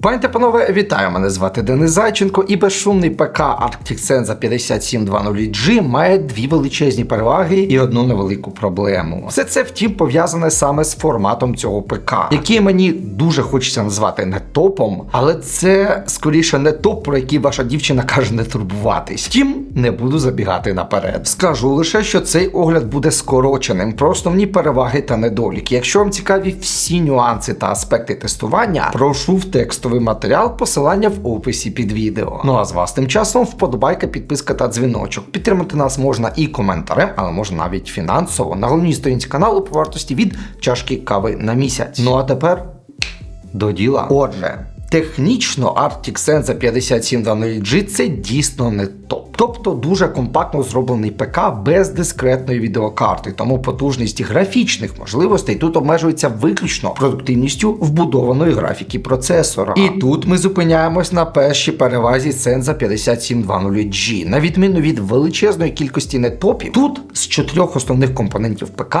Пані та панове, вітаю! Мене звати Денис Зайченко, і безшумний ПК Arctic Senza 5720G має дві величезні переваги і одну невелику проблему. Все це, втім, пов'язане саме з форматом цього ПК, який мені дуже хочеться назвати не топом, але це скоріше не топ, про який ваша дівчина каже не турбуватись. Втім, не буду забігати наперед. Скажу лише, що цей огляд буде скороченим про основні переваги та недоліки. Якщо вам цікаві всі нюанси та аспекти тестування, прошу в текстовий матеріал посилання в описі під відео. Ну а з вас тим часом вподобайка, підписка та дзвіночок. Підтримати нас можна і коментарем, але можна навіть фінансово на головній сторінці каналу по вартості від чашки кави на місяць. Ну а тепер до діла. Отже, технічно Arctic Senza 5700G це дійсно не топ. Тобто дуже компактно зроблений ПК без дискретної відеокарти, тому потужність графічних можливостей тут обмежується виключно продуктивністю вбудованої графіки процесора. І тут ми зупиняємось на першій перевазі Senza 5720G. На відміну від величезної кількості нетопів, тут з чотирьох основних компонентів ПК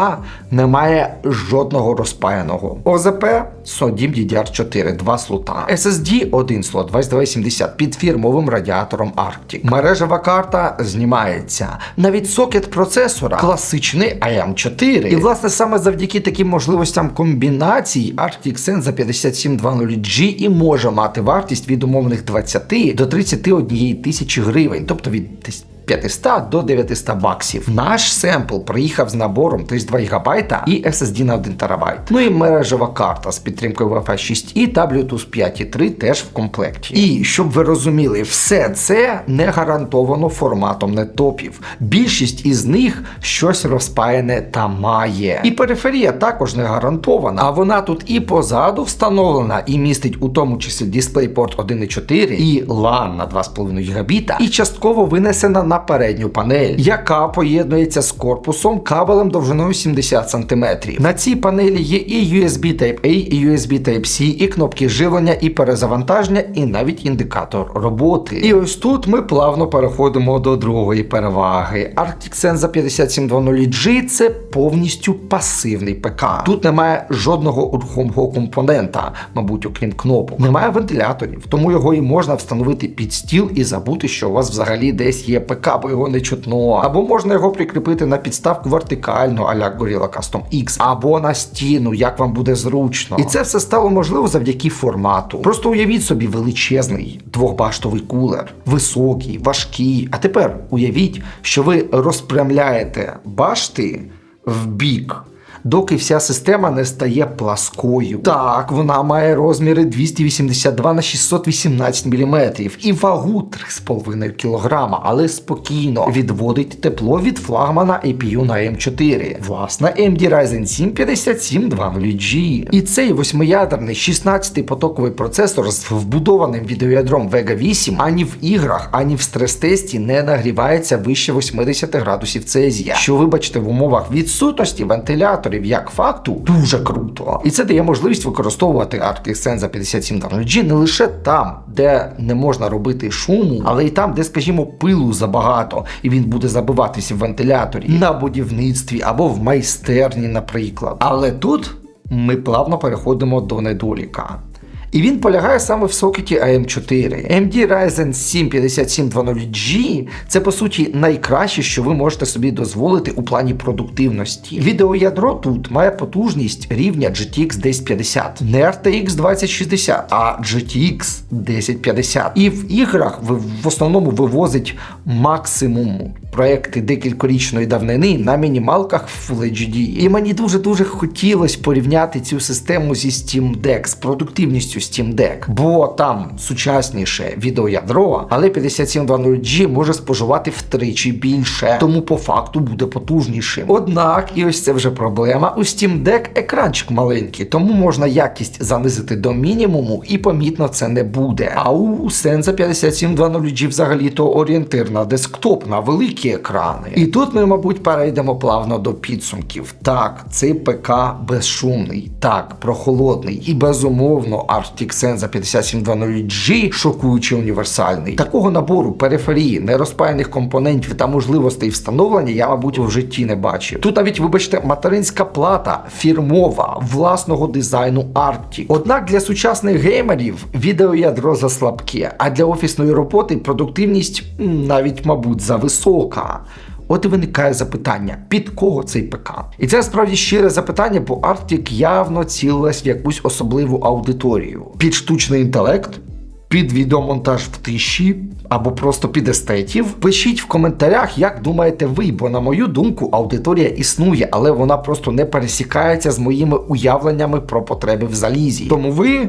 немає жодного розпаяного. ОЗП SODIMM DDR4, два слота. SSD один слот 2270 під фірмовим радіатором Arctic. Мережева карта знімається. Навіть сокет процесора класичний AM4. І власне саме завдяки таким можливостям комбінацій Arctic Senza 5720G і може мати вартість від умовних 20 до 31 тисячі гривень, тобто від десь 500 до 900 баксів. Наш семпл приїхав з набором 32 ГБ і SSD на 1 ТБ. Ну і мережева карта з підтримкою Wi-Fi 6 і та Bluetooth 5.3 теж в комплекті. І щоб ви розуміли, все це не гарантовано форматом нетопів. Більшість із них щось розпаяне та має. І периферія також не гарантована, а вона тут і позаду встановлена, і містить у тому числі DisplayPort 1.4 і LAN на 2,5 Гбіта, і частково винесена на передню панель, яка поєднується з корпусом кабелем довжиною 70 см. На цій панелі є і USB Type-A, і USB Type-C, і кнопки живлення, і перезавантаження, і навіть індикатор роботи. І ось тут ми плавно переходимо до другої переваги. Arctic Senza 5720G це повністю пасивний ПК. Тут немає жодного рухомого компонента, мабуть, окрім кнопок. Немає вентиляторів, тому його і можна встановити під стіл і забути, що у вас взагалі десь є ПК, бо його не чутно. Або можна його прикріпити на підставку вертикально, аля Gorilla Custom X, або на стіну, як вам буде зручно. І це все стало можливо завдяки формату. Просто уявіть собі величезний двохбаштовий кулер, високий, важкий. А тепер уявіть, що ви розпрямляєте башти в бік. Доки вся система не стає пласкою. Так, вона має розміри 282 на 618 мм і вагу 3,5 кг, але спокійно відводить тепло від флагмана APU на M4. Власне, AMD Ryzen 7 5720G. І цей восьмиядерний 16-потоковий процесор з вбудованим відеоядром Vega 8 ані в іграх, ані в стрес-тесті не нагрівається вище 80 градусів Цезія. Що, вибачте, в умовах відсутності вентиляторів як факту дуже круто. І це дає можливість використовувати Arctic Senza 5700G не лише там, де не можна робити шуму, але й там, де, скажімо, пилу забагато, і він буде забиватися в вентиляторі на будівництві або в майстерні, наприклад. Але тут ми плавно переходимо до недоліка. І він полягає саме в сокеті AM4. AMD Ryzen 7 5720G це по суті найкраще, що ви можете собі дозволити у плані продуктивності. Відеоядро тут має потужність рівня GTX 1050, не RTX 2060, а GTX 1050. І в іграх в основному вивозить максимум проекти декількорічної давнини на мінімалках Full HD. І мені дуже-дуже хотілося порівняти цю систему зі Steam Deck, з продуктивністю Steam Deck, бо там сучасніше відеоядро, але 5720G може споживати втричі більше, тому по факту буде потужнішим. Однак, і ось це вже проблема. У Steam Deck екранчик маленький, тому можна якість занизити до мінімуму і помітно це не буде. А у Senza 5720G взагалі-то орієнтир на десктоп, на великі екрани. І тут ми, мабуть, перейдемо плавно до підсумків. Так, цей ПК безшумний, так, прохолодний і безумовно Arctic Arctic Sense 5720G шокуюче універсальний. Такого набору периферії, нерозпаяних компонентів та можливостей встановлення я, мабуть, в житті не бачив. Тут навіть, вибачте, материнська плата фірмова власного дизайну Arctic. Однак для сучасних геймерів відеоядро заслабке, а для офісної роботи продуктивність навіть, мабуть, зависока. От і виникає запитання, під кого цей ПК? І це справді щире запитання, бо Arctic явно цілилась в якусь особливу аудиторію. Під штучний інтелект, під відеомонтаж в тиші або просто під естетів. Пишіть в коментарях, як думаєте ви, бо на мою думку, аудиторія існує, але вона просто не пересікається з моїми уявленнями про потреби в залізі. Тому ви.